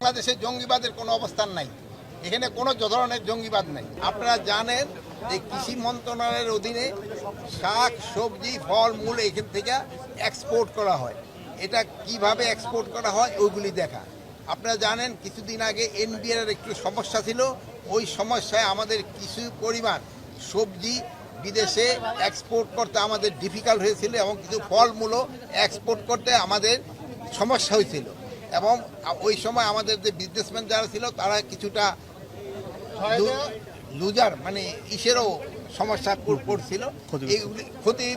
বাংলাদেশে জঙ্গিবাদের কোনো অবস্থান নাই। এখানে কোনো ধরনের জঙ্গিবাদ নাই। আপনারা জানেন যে কৃষি মন্ত্রণালয়ের অধীনে শাক, সবজি, ফল, মূল এখান থেকে এক্সপোর্ট করা হয়। এটা কীভাবে এক্সপোর্ট করা হয়, ওইগুলি দেখা। আপনারা জানেন, কিছুদিন আগে এনবিআর একটু সমস্যা ছিল। ওই সমস্যায় আমাদের কিছু পরিমাণ সবজি বিদেশে এক্সপোর্ট করতে আমাদের ডিফিকাল্ট হয়েছিল এবং কিছু ফলমূলও এক্সপোর্ট করতে আমাদের সমস্যা হয়েছিল। এবং ওই সময় আমাদের যে বিজনেসম্যান যারা ছিল তারা কিছুটা লুজার মানে ইসেরও সমস্যা পড়- পড়ছিল। এইগুলি ক্ষতি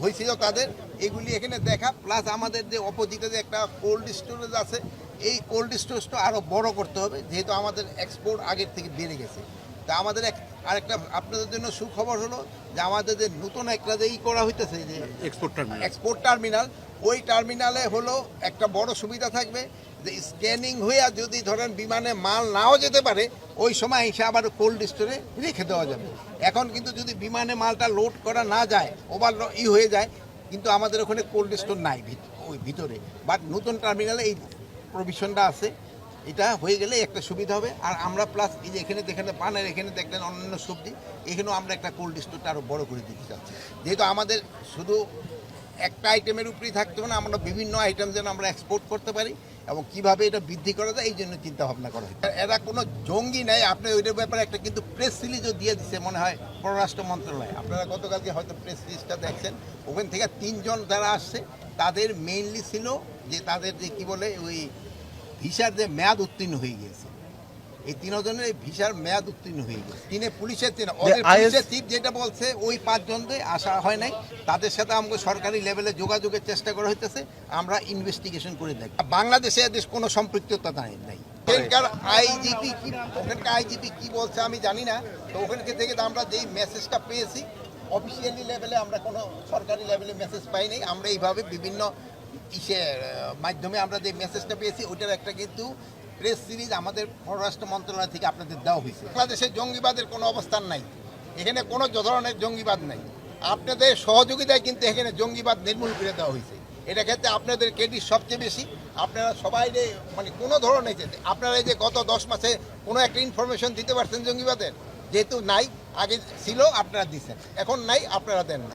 হয়েছিল তাদের। এগুলি এখানে দেখা প্লাস আমাদের যে অপোজিটে যে একটা কোল্ড স্টোরেজ আছে এই কোল্ড স্টোরেজটা আরও বড় করতে হবে যেহেতু আমাদের এক্সপোর্ট আগের থেকে বেড়ে গেছে। তা আমাদের এক আরেকটা আপনাদের জন্য সুখবর হলো যে আমাদের যে নতুন একটা যে ই করা হইতেছে যে এক্সপোর্ট টার্মিনাল এক্সপোর্ট টার্মিনাল ওই টার্মিনালে হলো একটা বড় সুবিধা থাকবে যে স্ক্যানিং হয়ে যদি ধরেন বিমানে মাল নাও যেতে পারে ওই সময় এসে আবার কোল্ড স্টোরে রেখে দেওয়া যাবে। এখন কিন্তু যদি বিমানে মালটা লোড করা না যায় ওভার ই হয়ে যায় কিন্তু আমাদের ওখানে কোল্ড স্টোর নাই ওই ভিতরে। বাট নতুন টার্মিনালে এই প্রভিশনটা আছে। এটা হয়ে গেলে একটা সুবিধা হবে। আর আমরা প্লাস এই যে এখানে যেখানে পানের এখানে দেখলেন অন্যান্য সবজি, এখানেও আমরা একটা কোল্ড স্টোরটা আরও বড় করে দিতে চাচ্ছি। যেহেতু আমাদের শুধু একটা আইটেমের উপরেই থাকতে হবে না, আমরা বিভিন্ন আইটেম যেন আমরা এক্সপোর্ট করতে পারি এবং কীভাবে এটা বৃদ্ধি করা যায়, এই জন্য চিন্তা ভাবনা করা হয় এরা কোনো জঙ্গি নেই, আপনি ওইটার ব্যাপারে একটা কিন্তু প্রেস রিলিজও দিয়ে দিচ্ছে মনে হয় পররাষ্ট্র মন্ত্রণালয়। আপনারা গতকালকে হয়তো প্রেস রিলিজটা দেখছেন, ওখান থেকে তিনজন যারা আসছে, তাদের মেইনলি ছিল যে তাদের যে কী বলে ওই ভিসার যে মেয়াদ উত্তীর্ণ হয়ে গিয়েছে। এই তিনজনের এই ভিসার মেয়াদ উত্তীর্ণ হয়ে গেছে তিনে পুলিশের তিন ওদের পুলিশের চিফ যেটা বলছে ওই পাঁচজনকে আসা হয় নাই। তাদের সাথে আমাকে সরকারি লেভেলে যোগাযোগের চেষ্টা করা হইতেছে। আমরা ইনভেস্টিগেশন করে দেখি বাংলাদেশে এদের কোনো সম্পৃক্ততা নাই নাই। ওখানকার আইজিপি কি ওখানকার আইজিপি কি বলছে আমি জানি না। তো ওখানকে থেকে আমরা যেই মেসেজটা পেয়েছি অফিসিয়ালি লেভেলে আমরা কোনো সরকারি লেভেলে মেসেজ পাইনি আমরা এইভাবে বিভিন্ন ইসের মাধ্যমে আমরা যে মেসেজটা পেয়েছি ওইটার একটা কিন্তু প্রেস সিরিজ আমাদের পররাষ্ট্র মন্ত্রণালয় থেকে আপনাদের দেওয়া হয়েছে। বাংলাদেশে জঙ্গিবাদের কোনো অবস্থান নাই। এখানে কোনো ধরনের জঙ্গিবাদ নাই। আপনাদের সহযোগিতায় কিন্তু এখানে জঙ্গিবাদ নির্মূল করে দেওয়া হয়েছে। এটা ক্ষেত্রে আপনাদের ক্রেডিট সবচেয়ে বেশি। আপনারা সবাই মানে কোনো ধরনের যে, আপনারা যে গত দশ মাসে কোনো একটা ইনফরমেশন দিতে পারছেন জঙ্গিবাদের? যেহেতু নাই, আগে ছিল, আপনারা দিচ্ছেন। এখন নাই, আপনারা দেন না।